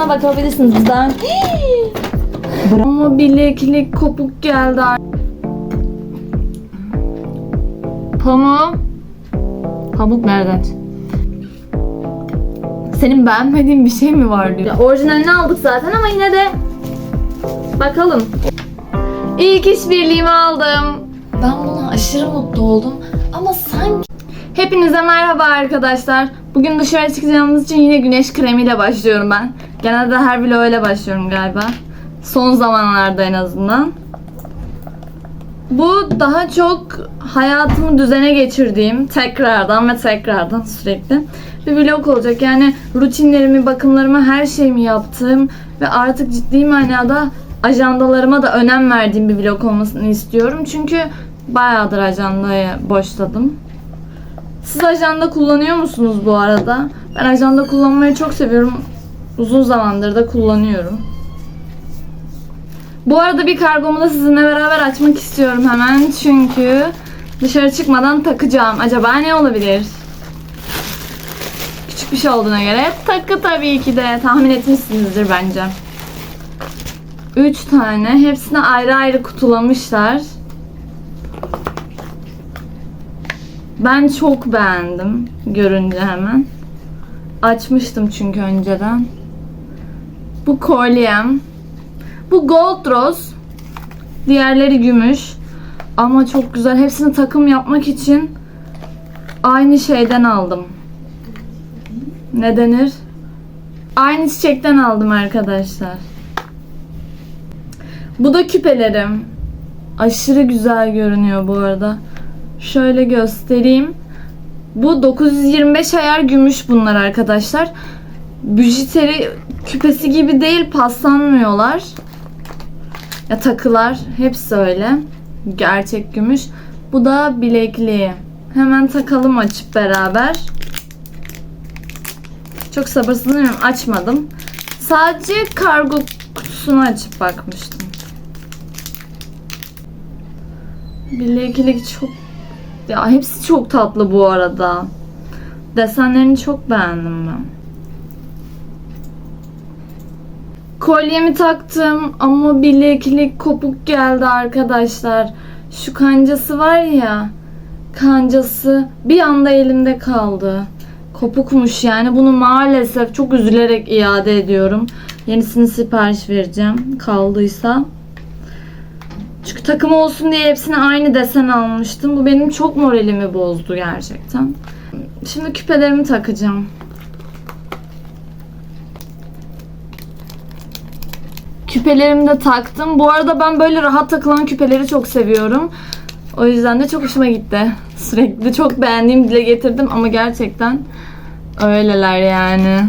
tadına bakabilirsiniz bizden. Ama bileklik kopuk geldi. Pamuk. Pamuk nereden? Senin beğenmediğin bir şey mi var diyor. Ya, orijinalini aldık zaten ama yine de bakalım. İlk işbirliğimi aldım. Ben buna aşırı mutlu oldum ama sanki Hepinize merhaba arkadaşlar. Bugün dışarı çıkacağımız için yine güneş kremiyle başlıyorum ben. Genelde her vlog öyle başlıyorum galiba. Son zamanlarda en azından. Bu daha çok hayatımı düzene geçirdiğim tekrardan ve tekrardan sürekli bir vlog olacak. Yani rutinlerimi, bakımlarımı, her şeyimi yaptığım ve artık ciddi manada ajandalarıma da önem verdiğim bir vlog olmasını istiyorum. Çünkü bayağıdır ajandayı boşladım. Siz ajanda kullanıyor musunuz bu arada? Ben ajanda kullanmayı çok seviyorum. Uzun zamandır da kullanıyorum. Bu arada bir kargomu da sizinle beraber açmak istiyorum hemen. Çünkü dışarı çıkmadan takacağım. Acaba ne olabilir? Küçük bir şey olduğuna göre takı tabii ki de tahmin etmişsinizdir bence. 3 tane. Hepsini ayrı ayrı kutulamışlar. Ben çok beğendim görünce hemen. Açmıştım çünkü önceden. Bu kolyem. Bu gold rose. Diğerleri gümüş. Ama çok güzel. Hepsini takım yapmak için aynı şeyden aldım. Ne denir? Aynı çiçekten aldım arkadaşlar. Bu da küpelerim. Aşırı güzel görünüyor bu arada. Şöyle göstereyim. Bu 925 ayar gümüş bunlar arkadaşlar. Bijuteri küpesi gibi değil paslanmıyorlar. Ya takılar hepsi öyle. Gerçek gümüş. Bu da bilekliği. Hemen takalım açıp beraber. Çok sabırsızlanıyorum açmadım. Sadece kargo kutusunu açıp bakmıştım. Bileklik çok ya hepsi çok tatlı bu arada. Desenlerini çok beğendim ben. Kolyemi taktım ama bileklik kopuk geldi arkadaşlar. Şu kancası var ya. Kancası bir anda elimde kaldı. Kopukmuş yani. Bunu maalesef çok üzülerek iade ediyorum. Yenisini sipariş vereceğim. Kaldıysa. Çünkü takım olsun diye hepsine aynı desen almıştım. Bu benim çok moralimi bozdu gerçekten. Şimdi küpelerimi takacağım. Küpelerimi de taktım. Bu arada ben böyle rahat takılan küpeleri çok seviyorum. O yüzden de çok hoşuma gitti. Sürekli çok beğendiğim dile getirdim ama gerçekten öyleler yani.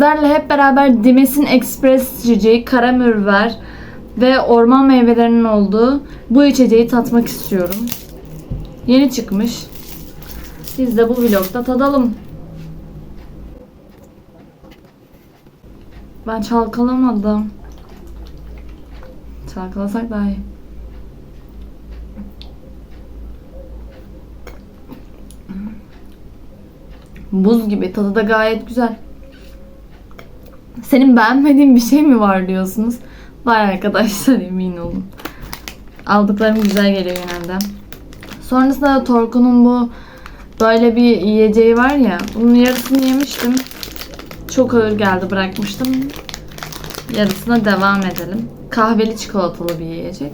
Sizlerle hep beraber Dimes'in Express içeceği kara mürver ve orman meyvelerinin olduğu bu içeceği tatmak istiyorum. Yeni çıkmış. Biz de bu vlogda tadalım. Ben çalkalamadım. Çalkalasak daha iyi. Buz gibi. Tadı da gayet güzel. Senin beğenmediğin bir şey mi var diyorsunuz? Var arkadaşlar emin olun. Aldıklarım güzel geliyor genelde. Sonrasında da Torku'nun bu böyle bir yiyeceği var ya. Bunun yarısını yemiştim. Çok ağır geldi bırakmıştım. Yarısına devam edelim. Kahveli çikolatalı bir yiyecek.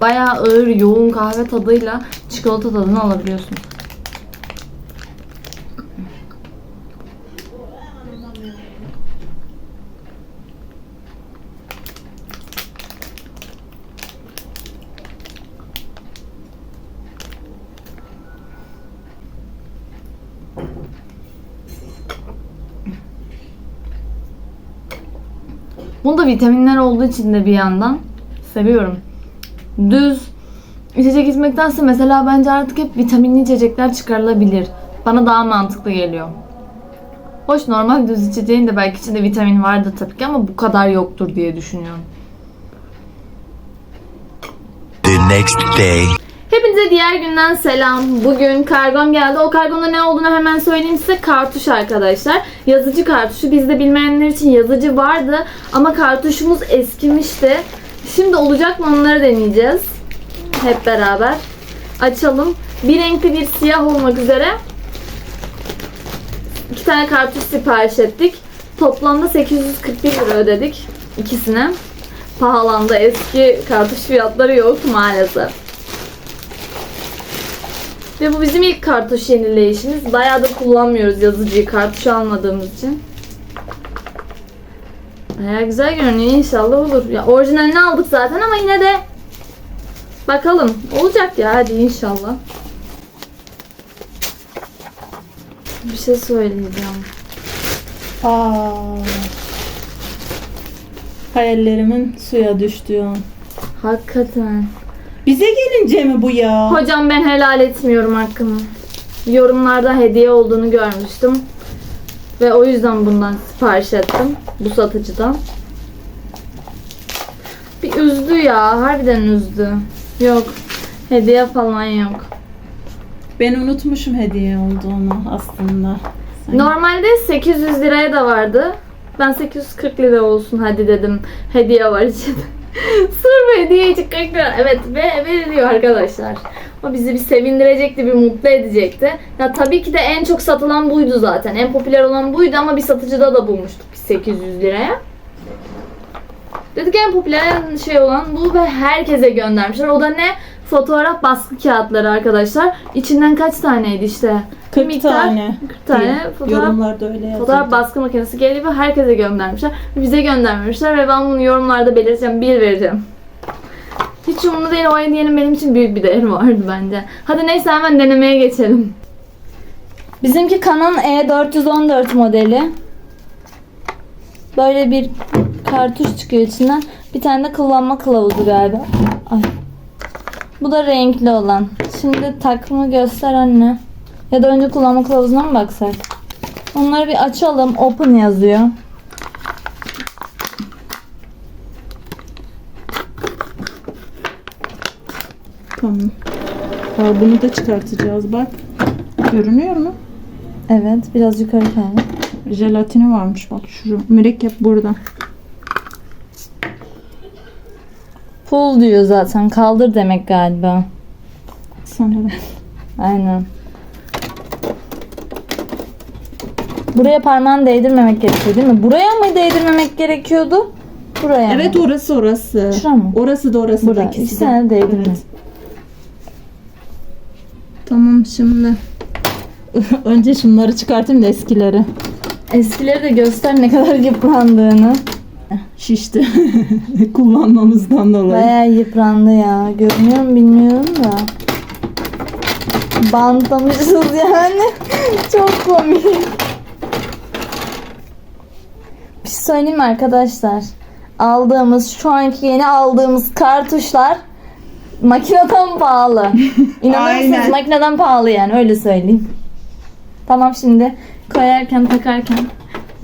Bayağı ağır yoğun kahve tadıyla çikolata tadını alabiliyorsunuz. Bunda vitaminler olduğu için de bir yandan seviyorum. Düz içecek içmektense mesela bence artık hep vitaminli içecekler çıkarılabilir. Bana daha mantıklı geliyor. Hoş normal düz içeceğin de belki içinde vitamin vardır tabii ki ama bu kadar yoktur diye düşünüyorum. The next day. Hepinize diğer günden selam. Bugün kargom geldi. O kargonda ne olduğunu hemen söyleyeyim size. Kartuş arkadaşlar. Yazıcı kartuşu. Bizde bilmeyenler için yazıcı vardı. Ama kartuşumuz eskimişti. Şimdi olacak mı onları deneyeceğiz. Hep beraber. Açalım. Bir renkli bir siyah olmak üzere. iki tane kartuş sipariş ettik. Toplamda 841 lira ödedik ikisine. Pahalandı. Eski kartuş fiyatları yok maalesef. Ve bu bizim ilk kartuş yenileyişimiz. Bayağı da kullanmıyoruz yazıcıyı kartuş almadığımız için. Bayağı güzel görünüyor inşallah olur. Ya orijinalini aldık zaten ama yine de bakalım. Olacak ya hadi inşallah. Bir şey söyleyeceğim. Aa. Hayallerimin suya düştüğü an. Hakikaten. Bize gelince mi bu ya? Hocam ben helal etmiyorum hakkımı. Yorumlarda hediye olduğunu görmüştüm. Ve o yüzden bundan sipariş ettim. Bu satıcıdan. Bir üzdü ya. Harbiden üzdü. Yok. Hediye falan yok. Ben unutmuşum hediye olduğunu aslında. Sen- Normalde 800 liraya da vardı. Ben 840 lira olsun hadi dedim. Hediye var içinde. Sırf hediye için 40 lira. Evet ve veriliyor arkadaşlar. O bizi bir sevindirecekti, bir mutlu edecekti. Ya tabii ki de en çok satılan buydu zaten. En popüler olan buydu ama bir satıcıda da bulmuştuk biz 800 liraya. Dedik en popüler şey olan bu ve herkese göndermişler. O da ne? Fotoğraf baskı kağıtları arkadaşlar. İçinden kaç taneydi işte? 40 miktar- tane. 40 tane fotoğraf Yorumlarda öyle yazıyor. Fotoğraf baskı makinesi geliyor ve herkese göndermişler. Bize göndermemişler ve ben bunu yorumlarda belirteceğim. Bir vereceğim. Hiç umurumda değil. O hediyenin benim için büyük bir değeri vardı bence. Hadi neyse hemen denemeye geçelim. Bizimki Canon E414 modeli. Böyle bir kartuş çıkıyor içinden. Bir tane de kullanma kılavuzu galiba. Ay. Bu da renkli olan. Şimdi takımı göster anne. Ya da önce kullanma kılavuzuna mı baksak? Onları bir açalım. Open yazıyor. Tamam. Aa, bunu da çıkartacağız bak. Görünüyor mu? Evet. Biraz yukarı kaldı. Jelatini varmış bak şu mürekkep burada. Full diyor zaten. Kaldır demek galiba. Sanırım. Aynen. Buraya parmağını değdirmemek gerekiyor değil mi? Buraya mı değdirmemek gerekiyordu? Buraya mı? Evet orası orası. Şura mı? Orası da orası da Buraya. ikisi de. De değdirme. Evet. Tamam şimdi. Önce şunları çıkartayım da eskileri. Eskileri de göster ne kadar yıprandığını. Şişti. Kullanmamızdan dolayı. Bayağı yıprandı ya. Görünüyor mu bilmiyorum da. Bantlamışız yani. Çok komik. Bir şey söyleyeyim mi arkadaşlar? Aldığımız, şu anki yeni aldığımız kartuşlar makineden pahalı. İnanır mısınız? Makineden pahalı yani öyle söyleyeyim. Tamam şimdi koyarken takarken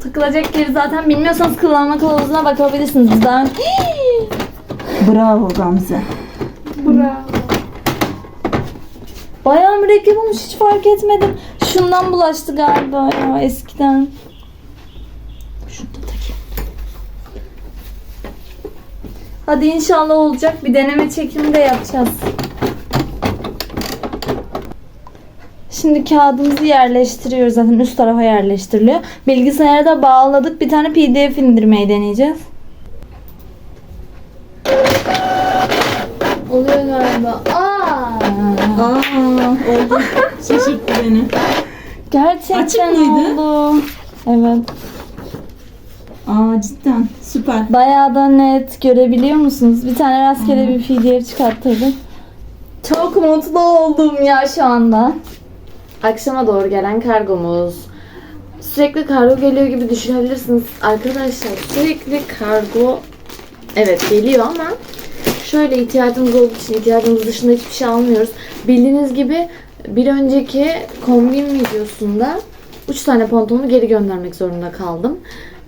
takılacak yeri zaten bilmiyorsanız kullanma kılavuzuna bakabilirsiniz. Biz daha Bravo Gamze. Bayağı mürekkep olmuş hiç fark etmedim. Şundan bulaştı galiba ya eskiden. Şunu da takayım. Hadi inşallah olacak. Bir deneme çekimi de yapacağız. Şimdi kağıdımızı yerleştiriyoruz. Zaten üst tarafa yerleştiriliyor. Bilgisayara da bağladık. Bir tane pdf indirmeyi deneyeceğiz. Oluyor galiba. Aa! Aa oldu. Şaşırttı beni. Gerçekten Açık mıydı? oldu. Evet. Aa cidden süper. Bayağı da net görebiliyor musunuz? Bir tane rastgele bir pdf çıkarttırdım. Çok mutlu oldum ya şu anda. Akşama doğru gelen kargomuz. Sürekli kargo geliyor gibi düşünebilirsiniz. Arkadaşlar sürekli kargo evet geliyor ama şöyle ihtiyacımız olduğu için ihtiyacımız dışında hiçbir şey almıyoruz. Bildiğiniz gibi bir önceki kombin videosunda 3 tane pantolonu geri göndermek zorunda kaldım.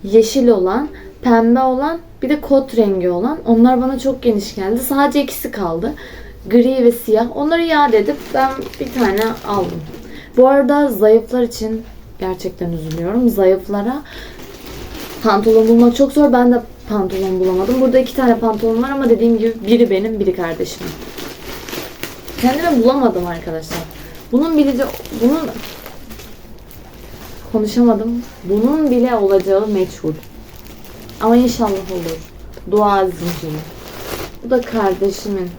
Yeşil olan, pembe olan, bir de kot rengi olan. Onlar bana çok geniş geldi. Sadece ikisi kaldı. Gri ve siyah. Onları iade edip ben bir tane aldım. Bu arada zayıflar için gerçekten üzülüyorum. Zayıflara pantolon bulmak çok zor. Ben de pantolon bulamadım. Burada iki tane pantolon var ama dediğim gibi biri benim, biri kardeşimin. Kendime bulamadım arkadaşlar. Bunun bile bunun konuşamadım. Bunun bile olacağı meçhul. Ama inşallah olur. Dua zinciri. Bu da kardeşimin.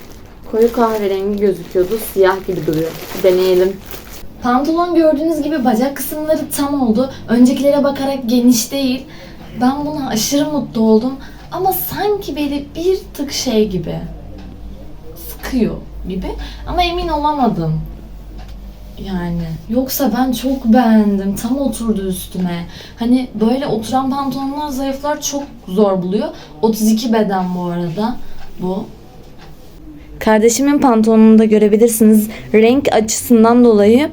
Koyu kahverengi gözüküyordu. Siyah gibi duruyor. Deneyelim. Pantolon gördüğünüz gibi bacak kısımları tam oldu. Öncekilere bakarak geniş değil. Ben buna aşırı mutlu oldum. Ama sanki beni bir tık şey gibi sıkıyor gibi. Ama emin olamadım. Yani yoksa ben çok beğendim. Tam oturdu üstüme. Hani böyle oturan pantolonlar zayıflar çok zor buluyor. 32 beden bu arada bu. Kardeşimin pantolonunu da görebilirsiniz. Renk açısından dolayı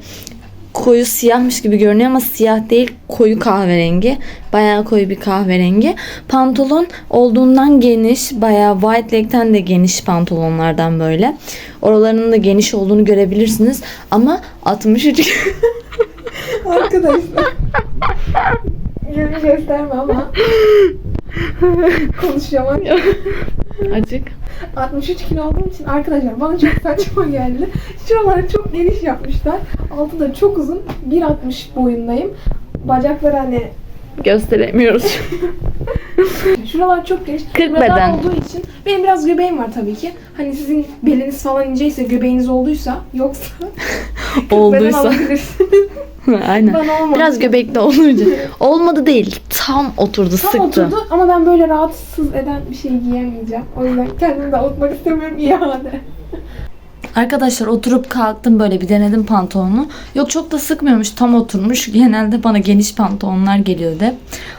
koyu siyahmış gibi görünüyor ama siyah değil koyu kahverengi. Bayağı koyu bir kahverengi. Pantolon olduğundan geniş. Bayağı white leg'ten de geniş pantolonlardan böyle. Oralarının da geniş olduğunu görebilirsiniz. Ama 63 Arkadaşlar. Yüzümü gösterme ama. Konuşamam. Acık. 63 kilo olduğum için arkadaşlar bana çok saçma geldi. Şuraları çok geniş yapmışlar. Altı da çok uzun. 1.60 boyundayım. Bacakları hani Gösteremiyoruz. şuralar çok geniş. 40 Ve dar beden. olduğu için benim biraz göbeğim var tabii ki. Hani sizin beliniz falan inceyse göbeğiniz olduysa yoksa 40 beden Olduysa. Aynen. Bana olmadı. Biraz göbekli olunca. Olmadı değil. Tam oturdu, Tam sıktı. oturdu ama ben böyle rahatsız eden bir şey giyemeyeceğim. O yüzden kendimi de unutmak istemiyorum iade. Arkadaşlar oturup kalktım böyle bir denedim pantolonu. Yok çok da sıkmıyormuş tam oturmuş. Genelde bana geniş pantolonlar geliyordu hep.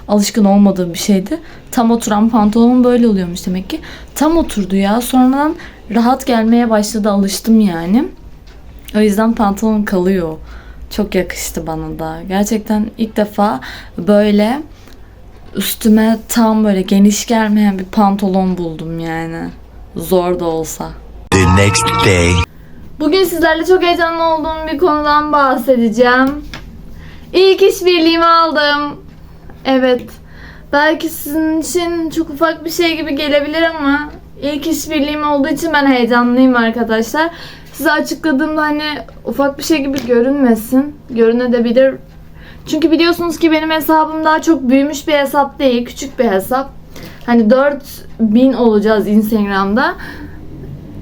Alışkın olmadığım bir şeydi. Tam oturan pantolon böyle oluyormuş demek ki. Tam oturdu ya. Sonradan rahat gelmeye başladı alıştım yani. O yüzden pantolon kalıyor. Çok yakıştı bana da. Gerçekten ilk defa böyle üstüme tam böyle geniş gelmeyen bir pantolon buldum yani. Zor da olsa. The next day. Bugün sizlerle çok heyecanlı olduğum bir konudan bahsedeceğim. İlk işbirliğimi aldım. Evet. Belki sizin için çok ufak bir şey gibi gelebilir ama ilk işbirliğim olduğu için ben heyecanlıyım arkadaşlar. Size açıkladığımda hani ufak bir şey gibi görünmesin. Görünebilir. Çünkü biliyorsunuz ki benim hesabım daha çok büyümüş bir hesap değil. Küçük bir hesap. Hani 4000 olacağız Instagram'da.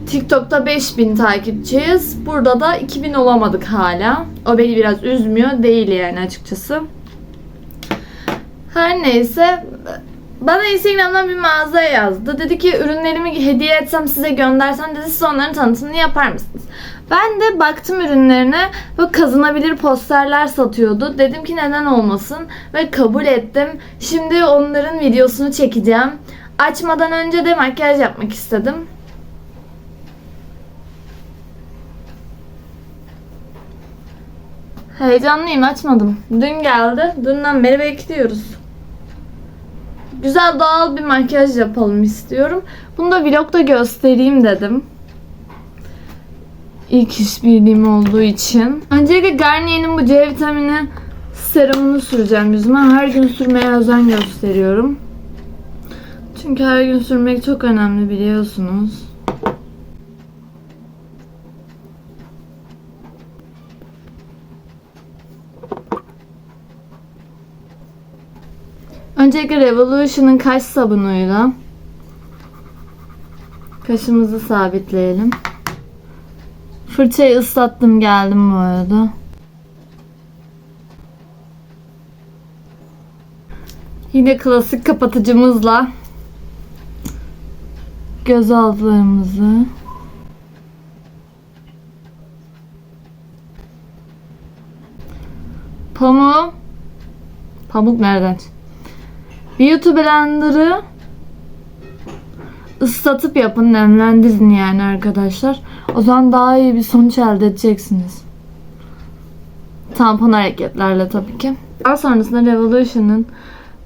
TikTok'ta 5000 takipçiyiz. Burada da 2000 olamadık hala. O beni biraz üzmüyor değil yani açıkçası. Her neyse bana Instagram'dan bir mağazaya yazdı. Dedi ki ürünlerimi hediye etsem size göndersem dedi siz onların tanıtımını yapar mısınız? Ben de baktım ürünlerine ve kazınabilir posterler satıyordu. Dedim ki neden olmasın ve kabul ettim. Şimdi onların videosunu çekeceğim. Açmadan önce de makyaj yapmak istedim. Heyecanlıyım açmadım. Dün geldi. Dünden beri bekliyoruz. Güzel doğal bir makyaj yapalım istiyorum. Bunu da vlogda göstereyim dedim. İlk işbirliğim olduğu için. Öncelikle Garnier'in bu C vitamini serumunu süreceğim yüzüme. Her gün sürmeye özen gösteriyorum. Çünkü her gün sürmek çok önemli biliyorsunuz. Öncelikle Revolution'ın kaş sabunuyla kaşımızı sabitleyelim. Fırçayı ıslattım geldim bu arada. Yine klasik kapatıcımızla göz altlarımızı Pamuğu Pamuk nereden? Beauty Blender'ı ıslatıp yapın, nemlendirin yani arkadaşlar. O zaman daha iyi bir sonuç elde edeceksiniz. Tampon hareketlerle tabii ki. Daha sonrasında Revolution'ın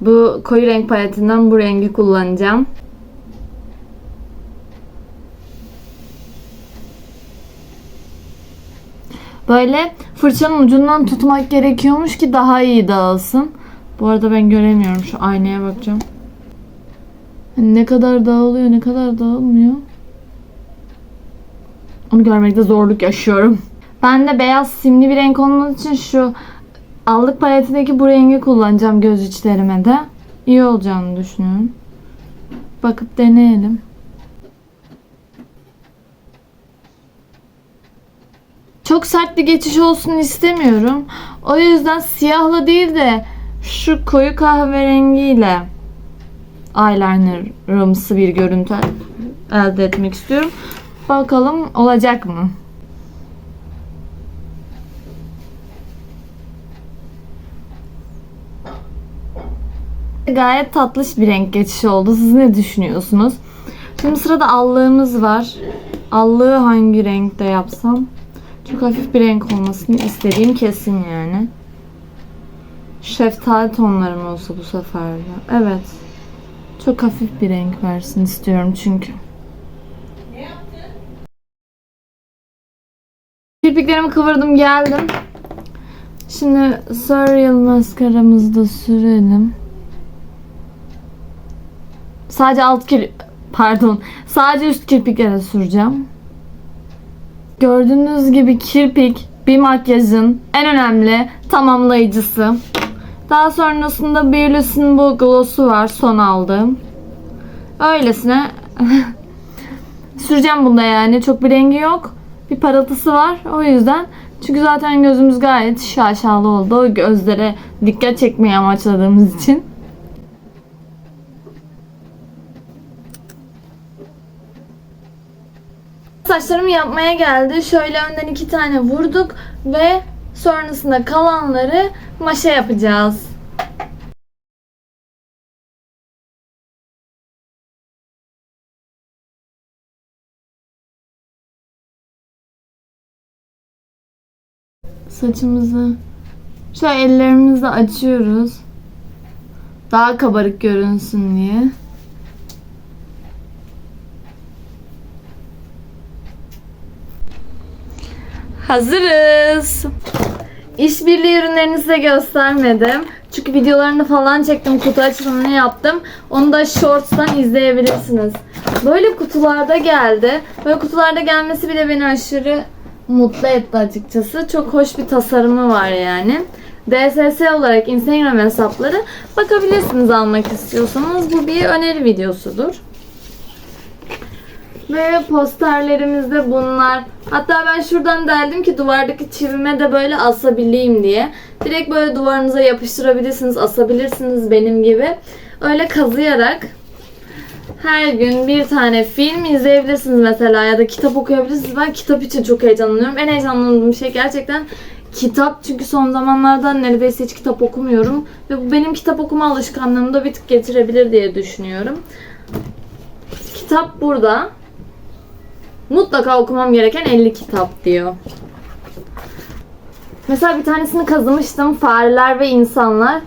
bu koyu renk paletinden bu rengi kullanacağım. Böyle fırçanın ucundan tutmak gerekiyormuş ki daha iyi dağılsın. Bu arada ben göremiyorum. Şu aynaya bakacağım. Hani ne kadar dağılıyor, ne kadar dağılmıyor. Onu görmekte zorluk yaşıyorum. Ben de beyaz simli bir renk olmadığı için şu allık paletindeki bu rengi kullanacağım göz içlerime de. İyi olacağını düşünüyorum. Bakıp deneyelim. Çok sert bir geçiş olsun istemiyorum. O yüzden siyahla değil de şu koyu kahverengiyle eyelinerımsı bir görüntü elde etmek istiyorum. Bakalım olacak mı? Gayet tatlış bir renk geçişi oldu. Siz ne düşünüyorsunuz? Şimdi sırada allığımız var. Allığı hangi renkte yapsam? Çok hafif bir renk olmasını istediğim kesin yani. Şeftali tonlarım olsa bu sefer de. Evet. Çok hafif bir renk versin istiyorum çünkü. Kirpiklerimi kıvırdım geldim. Şimdi Surreal maskaramızı da sürelim. Sadece alt kir pardon sadece üst kirpiklere süreceğim. Gördüğünüz gibi kirpik bir makyajın en önemli tamamlayıcısı. Daha sonrasında Beauty's'in bu gloss'u var son aldığım. Öylesine süreceğim bunda yani. Çok bir rengi yok. Bir parıltısı var. O yüzden çünkü zaten gözümüz gayet şaşalı oldu. O gözlere dikkat çekmeyi amaçladığımız için. Saçlarımı yapmaya geldi. Şöyle önden iki tane vurduk ve sonrasında kalanları maşa yapacağız. Saçımızı şöyle ellerimizle açıyoruz. Daha kabarık görünsün diye. Hazırız. İşbirliği ürünlerini size göstermedim. Çünkü videolarını falan çektim. Kutu açılımını yaptım. Onu da Shorts'tan izleyebilirsiniz. Böyle kutularda geldi. Böyle kutularda gelmesi bile beni aşırı mutlu etti açıkçası. Çok hoş bir tasarımı var yani. DSS olarak Instagram hesapları bakabilirsiniz almak istiyorsanız. Bu bir öneri videosudur. Ve posterlerimiz de bunlar. Hatta ben şuradan deldim ki duvardaki çivime de böyle asabileyim diye. Direkt böyle duvarınıza yapıştırabilirsiniz, asabilirsiniz benim gibi. Öyle kazıyarak her gün bir tane film izleyebilirsiniz mesela ya da kitap okuyabilirsiniz. Ben kitap için çok heyecanlanıyorum. En heyecanlandığım şey gerçekten kitap. Çünkü son zamanlarda neredeyse hiç kitap okumuyorum. Ve bu benim kitap okuma alışkanlığımı da bir tık getirebilir diye düşünüyorum. Kitap burada. Mutlaka okumam gereken 50 kitap diyor. Mesela bir tanesini kazımıştım. Fareler ve İnsanlar.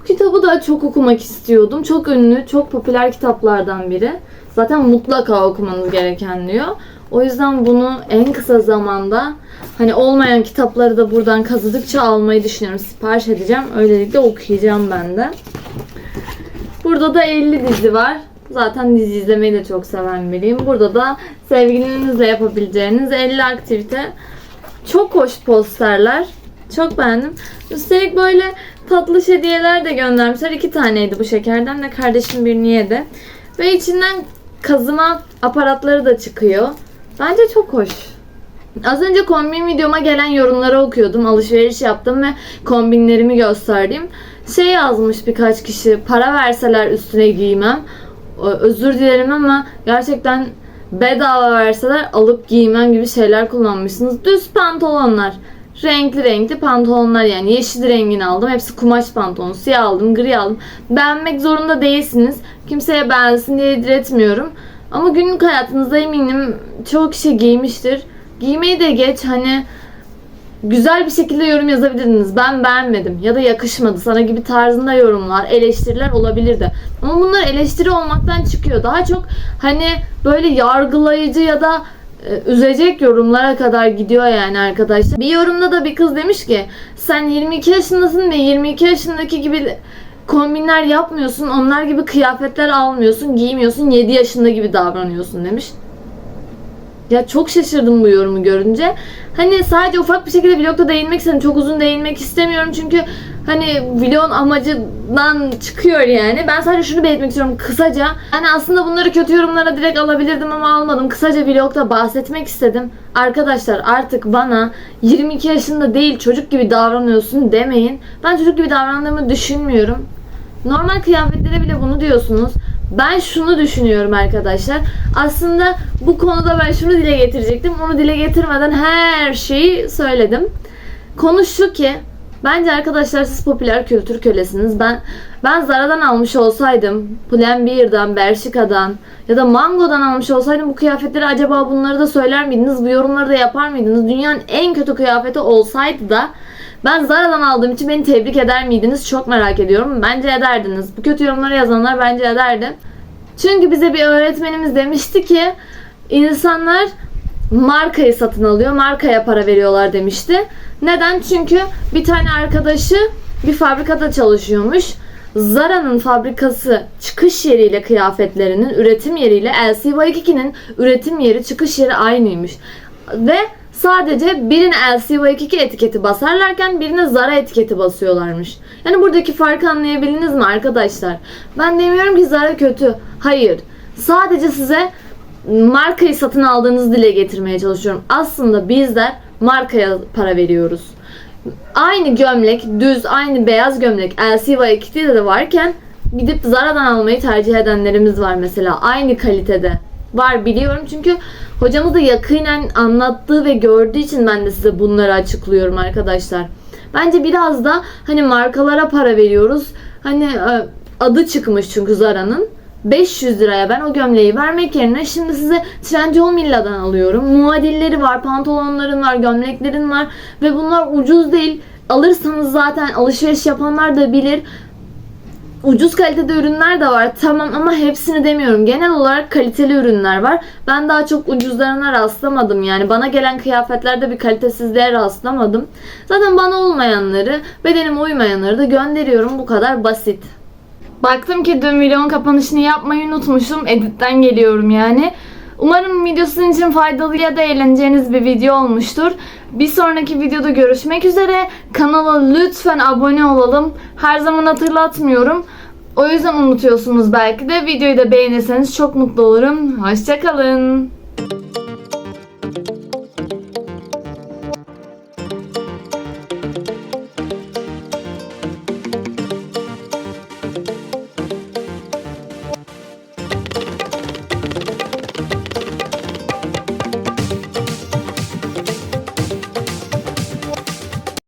Bu kitabı da çok okumak istiyordum. Çok ünlü, çok popüler kitaplardan biri. Zaten mutlaka okumanız gereken diyor. O yüzden bunu en kısa zamanda hani olmayan kitapları da buradan kazıdıkça almayı düşünüyorum. Sipariş edeceğim. Öylelikle okuyacağım ben de. Burada da 50 dizi var. Zaten dizi izlemeyi de çok seven biriyim. Burada da sevgilinizle yapabileceğiniz 50 aktivite. Çok hoş posterler. Çok beğendim. Üstelik böyle tatlı hediyeler de göndermişler. İki taneydi bu şekerden de kardeşim birini yedi. Ve içinden kazıma aparatları da çıkıyor. Bence çok hoş. Az önce kombin videoma gelen yorumları okuyordum. Alışveriş yaptım ve kombinlerimi gösterdim. Şey yazmış birkaç kişi para verseler üstüne giymem. Özür dilerim ama gerçekten bedava verseler alıp giymem gibi şeyler kullanmışsınız. Düz pantolonlar. Renkli renkli pantolonlar yani yeşil rengini aldım. Hepsi kumaş pantolon. Siyah aldım, gri aldım. Beğenmek zorunda değilsiniz. Kimseye beğensin diye diretmiyorum. Ama günlük hayatınızda eminim çoğu kişi giymiştir. Giymeyi de geç hani güzel bir şekilde yorum yazabilirdiniz. Ben beğenmedim ya da yakışmadı sana gibi tarzında yorumlar, eleştiriler olabilirdi. Ama bunlar eleştiri olmaktan çıkıyor. Daha çok hani böyle yargılayıcı ya da e, üzecek yorumlara kadar gidiyor yani arkadaşlar. Bir yorumda da bir kız demiş ki sen 22 yaşındasın ve 22 yaşındaki gibi kombinler yapmıyorsun. Onlar gibi kıyafetler almıyorsun, giymiyorsun. 7 yaşında gibi davranıyorsun demiş. Ya çok şaşırdım bu yorumu görünce. Hani sadece ufak bir şekilde vlogda değinmek istedim. Çok uzun değinmek istemiyorum çünkü hani vlogun amacından çıkıyor yani. Ben sadece şunu belirtmek istiyorum kısaca. Hani aslında bunları kötü yorumlara direkt alabilirdim ama almadım. Kısaca vlogda bahsetmek istedim. Arkadaşlar artık bana 22 yaşında değil çocuk gibi davranıyorsun demeyin. Ben çocuk gibi davrandığımı düşünmüyorum. Normal kıyafetlere bile bunu diyorsunuz. Ben şunu düşünüyorum arkadaşlar. Aslında bu konuda ben şunu dile getirecektim. Onu dile getirmeden her şeyi söyledim. Konu şu ki bence arkadaşlar siz popüler kültür kölesiniz. Ben ben Zara'dan almış olsaydım, Pull&Bear'dan, Bershka'dan ya da Mango'dan almış olsaydım bu kıyafetleri acaba bunları da söyler miydiniz? Bu yorumları da yapar mıydınız? Dünyanın en kötü kıyafeti olsaydı da ben Zara'dan aldığım için beni tebrik eder miydiniz? Çok merak ediyorum. Bence ederdiniz. Bu kötü yorumları yazanlar bence ederdi. Çünkü bize bir öğretmenimiz demişti ki insanlar markayı satın alıyor, markaya para veriyorlar demişti. Neden? Çünkü bir tane arkadaşı bir fabrikada çalışıyormuş. Zara'nın fabrikası çıkış yeriyle kıyafetlerinin üretim yeriyle LC-Waikiki'nin üretim yeri çıkış yeri aynıymış. Ve sadece birine LC-Waikiki etiketi basarlarken birine Zara etiketi basıyorlarmış. Yani buradaki farkı anlayabildiniz mi arkadaşlar? Ben demiyorum ki Zara kötü. Hayır. Sadece size markayı satın aldığınızı dile getirmeye çalışıyorum. Aslında bizler markaya para veriyoruz. Aynı gömlek, düz, aynı beyaz gömlek LC Waikiki'de de varken gidip Zara'dan almayı tercih edenlerimiz var mesela. Aynı kalitede. Var biliyorum çünkü hocamız da yakinen anlattığı ve gördüğü için ben de size bunları açıklıyorum arkadaşlar. Bence biraz da hani markalara para veriyoruz. Hani e, adı çıkmış çünkü Zara'nın. 500 liraya ben o gömleği vermek yerine şimdi size Trendyol Milla'dan alıyorum. Muadilleri var, pantolonların var, gömleklerin var ve bunlar ucuz değil. Alırsanız zaten alışveriş yapanlar da bilir. Ucuz kalitede ürünler de var tamam ama hepsini demiyorum. Genel olarak kaliteli ürünler var. Ben daha çok ucuzlarına rastlamadım yani. Bana gelen kıyafetlerde bir kalitesizliğe rastlamadım. Zaten bana olmayanları, bedenime uymayanları da gönderiyorum. Bu kadar basit. Baktım ki dün vlogun kapanışını yapmayı unutmuşum. Editten geliyorum yani. Umarım video sizin için faydalı ya da eğleneceğiniz bir video olmuştur. Bir sonraki videoda görüşmek üzere. Kanala lütfen abone olalım. Her zaman hatırlatmıyorum. O yüzden unutuyorsunuz belki de. Videoyu da beğenirseniz çok mutlu olurum. Hoşçakalın.